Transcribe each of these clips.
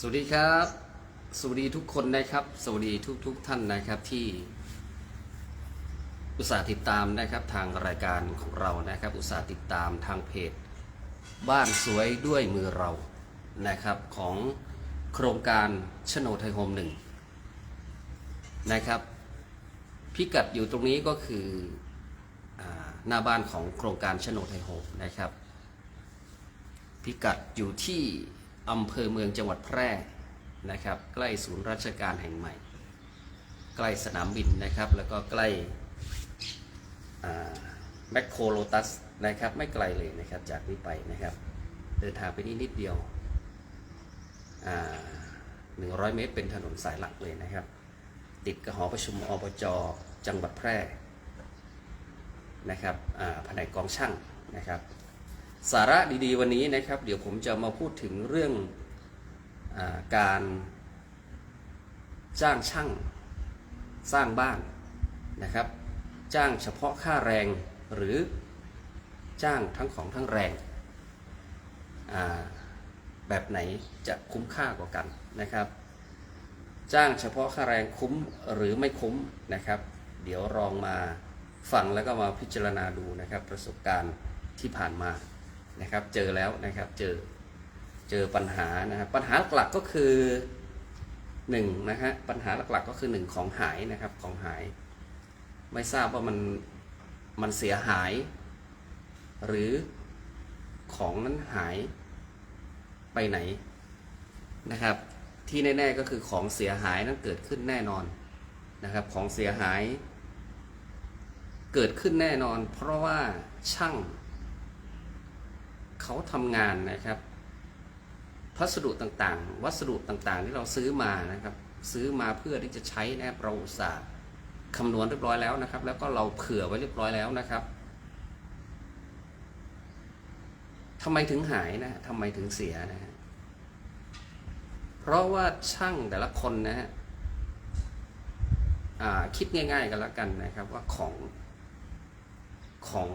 สวัสดีครับ สวัสดีทุกคนนะครับ สวัสดีทุกทุกๆท่านนะครับที่อุตส่าห์ติดตามนะครับทางรายการของเรานะครับ อุตส่าห์ติดตามทางเพจ บ้านสวยด้วยมือเรานะครับของโครงการชโนไทยโฮมหนึ่งนะครับ พิกัดอยู่ตรงนี้ก็คืออหน้าบ้านของโครงการชโนไทยโฮมนะครับ พิกัดอยู่ที่ อำเภอเมืองจังหวัดแพร่นะครับ ใกล้ศูนย์ราชการแห่งใหม่ ใกล้สนามบินนะครับ แล้วก็ใกล้แมคโครโลตัสนะครับ ไม่ไกลเลยนะครับ จากนี้ไปนะครับ เดินทางไปนี่นิดเดียวหนึ่งร้อยเมตรเป็นถนนสายหลักเลยนะครับ ติดกับหอประชุมอบจจังหวัดแพร่นะครับอ่าแผนกกองช่างนะครับ สาระดีๆวันนี้นะครับ เดี๋ยวผมจะมาพูดถึงเรื่องอาการจ้างช่างสร้างบ้านนะครับ จ้างเฉพาะค่าแรงหรือจ้างทั้งของทั้งแรง แบบไหนจะคุ้มค่ากว่ากันนะครับ จ้างเฉพาะค่าแรงคุ้มหรือไม่คุ้มนะครับ เดี๋ยวลองมาฟังแล้วก็มาพิจารณาดูนะครับประสบการณ์ที่ผ่านมา นะครับ เจอแล้วนะครับ เจอ เจอปัญหานะครับ ปัญหาหลักๆก็คือหนึ่งนะฮะ ปัญหาหลักๆก็คือหนึ่งของหายนะครับ ของหาย ไม่ทราบว่ามัน มันเสียหาย หรือของนั้นหายไปไหนนะครับ ที่แน่ๆก็คือของเสียหายนั้นเกิดขึ้นแน่นอนนะครับ ของเสียหาย เกิดขึ้นแน่นอน เพราะว่าช่าง เขาทำงานนะครับพัสดุต่างๆ วัสดุต่างๆ ที่เราซื้อมานะครับ ซื้อมาเพื่อที่จะใช้นะครับเราอุตส่าห์คำนวณเรียบร้อยแล้วนะครับ แล้วก็เราเผื่อไว้เรียบร้อยแล้วนะครับทำไมถึงหายนะทำไมถึงเสียนะฮะเพราะว่าช่างแต่ละคนนะฮะคิดง่าย ๆ กันแล้วกันนะครับว่าของของ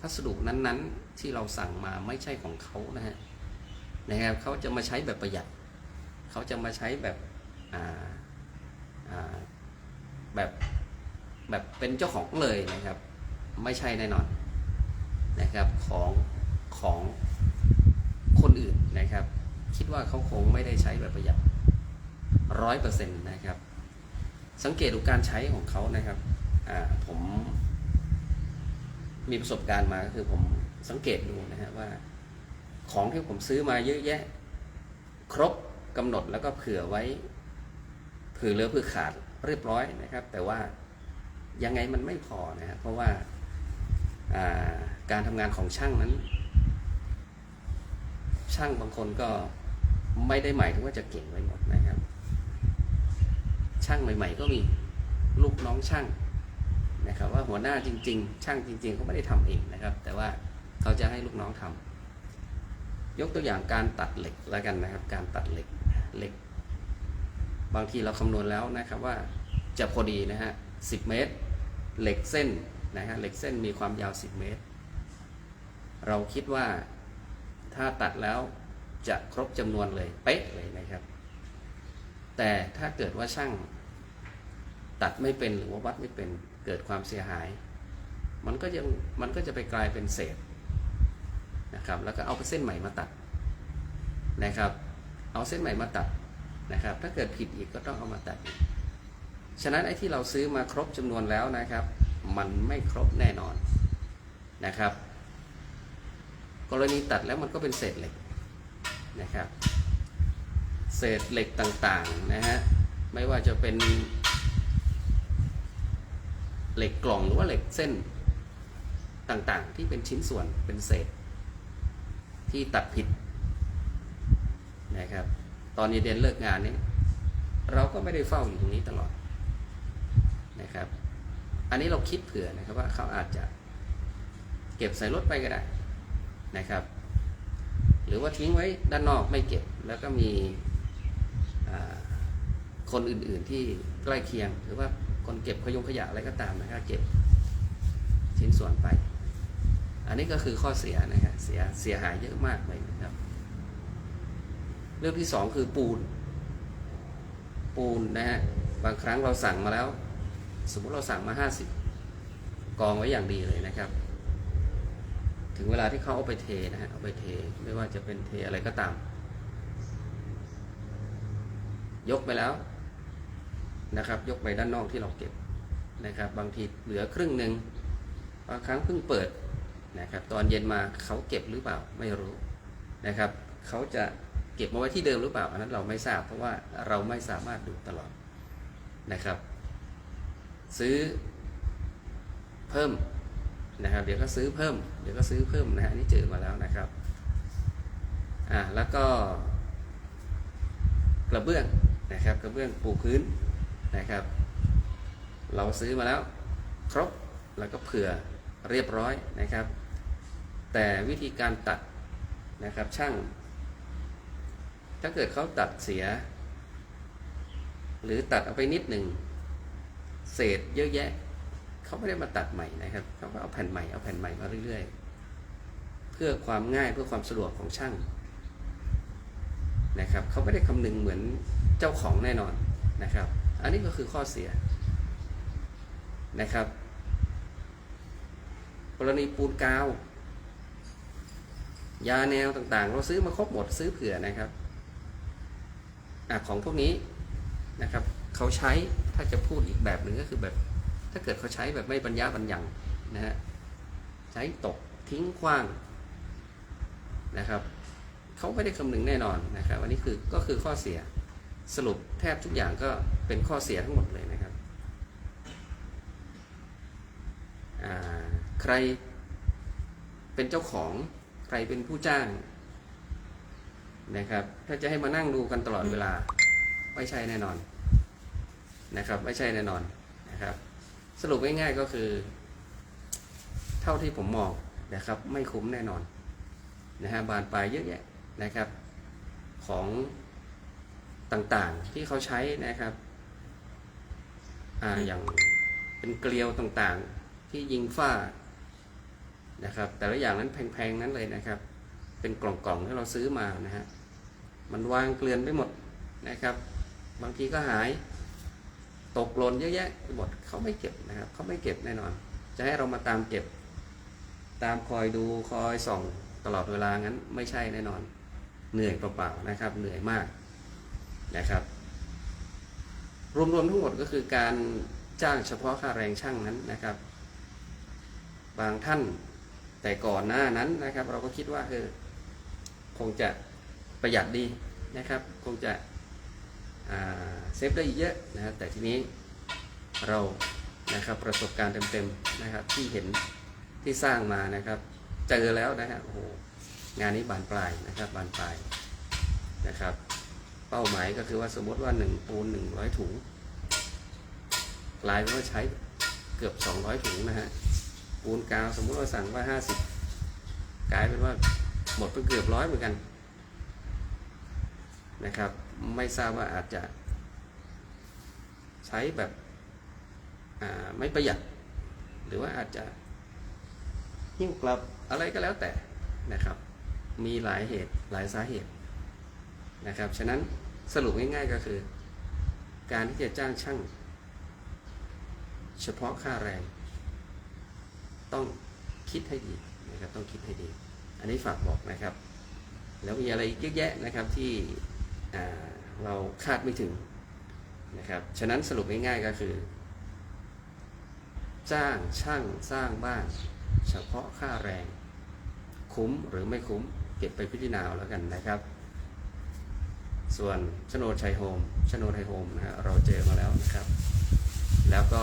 พัสดุนั้นๆ ที่เราสั่งมาไม่ใช่ของเขานะฮะนะครับเขาจะมาใช้แบบประหยัด เขาจะมาใช้แบบแบบแบบเป็นเจ้าของเลยนะครับ ไม่ใช่แน่นอนนะครับของของคนอื่นนะครับ คิดว่าเขาคงไม่ได้ใช้แบบประหยัดร้อยเปอร์เซ็นต์นะครับ สังเกตดูการใช้ของเขานะครับผมมีประสบการณ์มาก็คือผม สังเกตดูนะฮะว่า ของที่ผมซื้อมาเยอะแยะ ครบกำหนดแล้วก็เผื่อไว้เผื่อเหลือเผื่อขาดเรียบร้อยนะครับ แต่ว่ายังไงมันไม่พอนะครับเพราะว่าอ่าการทำงานของช่างนั้น ช่างบางคนก็ไม่ได้หมายถึงว่าจะเก่งไปหมดนะครับ ช่างใหม่ ๆ ก็มีลูกน้องช่างนะครับว่าหัวหน้าจริง ๆ ช่างจริง ๆ เขาไม่ได้ทำเองนะครับ แต่ว่า เขาจะให้ลูกน้องทำยกตัวอย่างการตัดเหล็กแล้วกันนะครับ การตัดเหล็กเหล็ก บางทีเราคำนวณแล้วนะครับว่าจะพอดีนะฮะ10เมตร เหล็กเส้นนะฮะเหล็กเส้นมีความยาว 10 เมตร เราคิดว่าถ้าตัดแล้วจะครบจำนวนเลยเป๊ะเลยนะครับ แต่ถ้าเกิดว่าช่างตัดไม่เป็นหรือว่าวัดไม่เป็นเกิดความเสียหาย มันก็ยังมันก็จะไปกลายเป็นเศษ นะครับ แล้วก็เอาเส้นใหม่มาตัดนะครับ เอาเส้นใหม่มาตัดนะครับ ถ้าเกิดผิดอีกก็ต้องเอามาตัดอีกฉะนั้นไอ้ที่เราซื้อมาครบจำนวนแล้วนะครับ มันไม่ครบแน่นอนนะครับ กรณีตัดแล้วมันก็เป็นเศษเหล็กนะครับ เศษเหล็กต่างๆนะฮะ ไม่ว่าจะเป็นเหล็กกล่องหรือว่าเหล็กเส้นต่างๆ ที่เป็นชิ้นส่วนเป็นเศษ ที่ตัดผิดนะครับ ตอนเย็นเลิกงานนี่ยเราก็ไม่ได้เฝ้าอยู่ตรงนี้ตลอดนะครับ อันนี้เราคิดเผื่อนะครับว่าเขาอาจจะเก็บใส่รถไปก็ได้นะครับ หรือว่าทิ้งไว้ด้านนอกไม่เก็บแล้วก็มีคนอื่นๆที่ใกล้เคียง หรือว่าคนเก็บขยงขยะอะไรก็ตามนะครับเก็บชิ้นส่วนไป อันนี้ก็คือข้อเสียนะครับเสียเสียหายเยอะมากเลยนะครับ เรื่องที่สองคือปูน ปูนนะฮะบางครั้งเราสั่งมาแล้ว สมมติเราสั่งมา 50 กองไว้อย่างดีเลยนะครับ ถึงเวลาที่เขาเอาไปเทนะฮะเอาไปเทไม่ว่าจะเป็นเทอะไรก็ตาม ยกไปแล้วนะครับ ยกไปด้านนอกที่เราเก็บนะครับ บางทีเหลือครึ่งหนึ่งบางครั้งเพิ่งเปิด นะครับตอนเย็นมาเขาเก็บหรือเปล่าไม่รู้นะครับเขาจะเก็บมาไว้ที่เดิมหรือเปล่าอันนั้นเราไม่ทราบเพราะว่าเราไม่สามารถดูตลอดนะครับ ซื้อเพิ่มนะครับ เดี๋ยวก็ซื้อเพิ่ม เดี๋ยวก็ซื้อเพิ่มนะฮะนนี่เจอมาแล้วนะครับอ่าแล้วก็กระเบื้องนะครับกระเบื้องปูพื้นนะครับ เราซื้อมาแล้วครบแล้วก็เผื่อเรียบร้อยนะครับ แต่วิธีการตัดนะครับช่าง ถ้าเกิดเขาตัดเสีย หรือตัดเอาไปนิดหนึ่งเศษเยอะแยะเขาไม่ได้มาตัดใหม่นะครับเขาก็เอาแผ่นใหม่เอาแผ่นใหม่มาเรื่อยๆ เพื่อความง่ายเพื่อความสะดวกของช่างนะครับเขาไม่ได้คำนึงเหมือนเจ้าของแน่นอนนะครับ อันนี้ก็คือข้อเสียนะครับ กรณีปูนกาว ยาแนวต่างๆ เราซื้อมาครบหมดซื้อเผื่อนะครับอของพวกนี้นะครับเขาใช้ถ้าจะพูดอีกแบบหนึ่งก็คือแบบ ถ้าเกิดเขาใช้แบบไม่บรรยะบรรยังนะฮะใช้ตกทิ้งขว้างนะครับเขาไม่ได้คำนึงแน่นอนนะครับอันนี้คือก็คือข้อเสียสรุปแทบทุกอย่างก็เป็นข้อเสียทั้งหมดเลยนะครับใครเป็นเจ้าของ ใครเป็นผู้จ้างนะครับ ถ้าจะให้มานั่งดูกันตลอดเวลา ไม่ใช่แน่นอนนะครับ ไม่ใช่แน่นอนนะครับ สรุปง่ายๆก็คือ เท่าที่ผมมองนะครับ ไม่คุ้มแน่นอนนะฮะบานปลายเยอะแยะนะครับ ของต่างๆที่เขาใช้นะครับอ่าอย่างเป็นเกลียวต่างๆ ที่ยิงฝ้า นะครับ แต่ละอย่างนั้นแพงๆนั้นเลยนะครับ เป็นกล่องๆที่เราซื้อมานะฮะมันวางเกลื่อนไปหมดนะครับ บางทีก็หายตกหล่นเยอะแยะหมดเขาไม่เก็บนะครับเขาไม่เก็บแน่นอน จะให้เรามาตามเก็บ ตามคอยดูคอยส่องตลอดเวลางั้นไม่ใช่แน่นอน เหนื่อยเปล่าๆนะครับ เหนื่อยมากนะครับ รวมๆทั้งหมดก็คือการจ้างเฉพาะค่าแรงช่างนั้นนะครับ บางท่าน แต่ก่อนหน้านั้นนะครับ เราก็คิดว่าเออคงจะประหยัดดีนะครับ คงจะเซฟได้เยอะนะครับแต่ทีนี้เรานะครับประสบการณ์เต็มๆนะครับ ที่เห็นที่สร้างมานะครับ เจอแล้วนะฮะโอ้โหงานนี้บานปลายนะครับบานปลายนะครับ เป้าหมายก็คือว่าสมมติว่าหนึ่งปูนหนึ่งร้อยถุงกลายเป็นว่าใช้เกือบสองร้อยถุงนะฮะ ปูนกาวสมมติว่าสั่งว่าห้าสิบกลายเป็นว่าหมดไปเกือบร้อยเหมือนกันนะครับ ไม่ทราบว่าอาจจะ ใช้แบบไม่ประหยัด หรือว่าอาจจะหิ้วกลับอะไรก็แล้วแต่นะครับ มีหลายเหตุหลายสาเหตุนะครับ ฉะนั้นสรุปง่ายๆก็คือ การที่จะจ้างช่างเฉพาะค่าแรง ต้องคิดให้ดีนะครับต้องคิดให้ดี อันนี้ฝากบอกนะครับ แล้วมีอะไรเยอะแยะนะครับที่เราคาดไม่ถึงนะครับฉะนั้นสรุปง่ายๆก็คือ จ้างช่างสร้างบ้าน เฉพาะค่าแรง คุ้มหรือไม่คุ้มเก็บไปพิจารณาแล้วกันนะครับ ส่วนชโนดชัยโฮมชโนดไทยโฮมนะฮะเราเจอมาแล้วนะครับ แล้วก็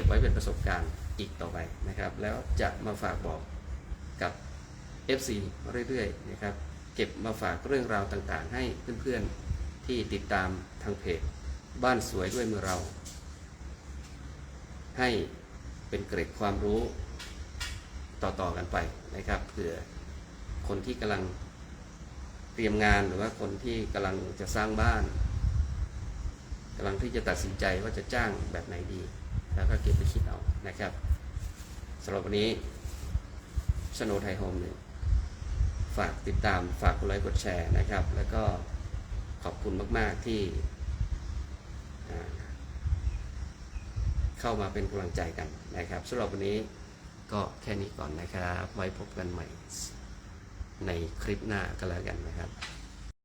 ก็บไว้เป็นประสบการณ์อีกต่อไปนะครับ แล้วจะมาฝากบอกกับ FC เรื่อยๆนะครับ เก็บมาฝากเรื่องราวต่างๆ ให้เพื่อนๆที่ติดตามทางเพจบ้านสวยด้วยมือเรา ให้เป็นเกร็ดความรู้ต่อๆกันไปนะครับเผื่อคนที่กำลังเตรียมงานหรือว่าคนที่กำลังจะสร้างบ้านกำลังที่จะตัดสินใจว่าจะจ้างแบบไหนดี แล้วก็เก็บไปคิดเอานะครับสำหรับวันนี้สโนไทยโฮมเนี่ยฝากติดตามฝากกดไลค์กดแชร์นะครับ แล้วก็ขอบคุณมากๆที่เข้ามาเป็นกำลังใจกันนะครับสำหรับวันนี้ก็แค่นี้ก่อนนะครับ ไว้พบกันใหม่ในคลิปหน้าก็แล้วกันนะครับ